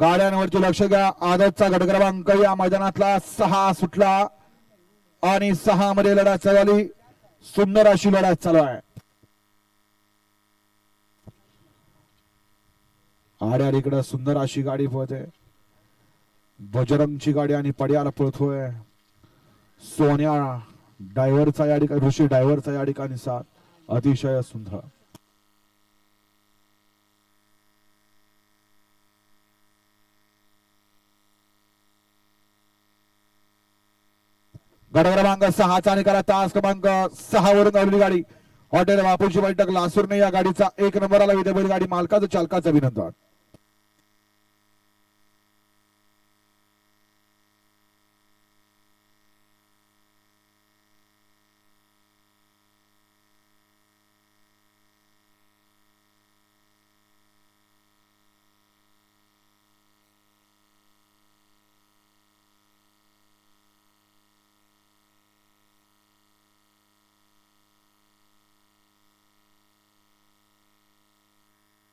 गाड्यांवरती लक्ष घ्या. आदतचा गट क्रमांक या मैदानातला सहा सुटला आणि सहा मध्ये लढाई चालली सुंदर अशी लढाई चालू आहे. आड्याकडे सुंदर अशी गाडी पळते बजरंगची गाडी आणि पड्याला पळतोय सोन्या डायव्हरचा या ठिकाणी ऋषी डायव्हरचा या ठिकाणी साथ. अतिशय सुंदर. गट क्रमांक सहाचा निकाला तास क्रमांक सहा वरून आलेली गाडी. हॉटेल बापूची बैठक लासूरने या गाडीचा एक नंबर आला. विद्यापीठ गाडी मालकाचं चालकाचं अभिनंदन.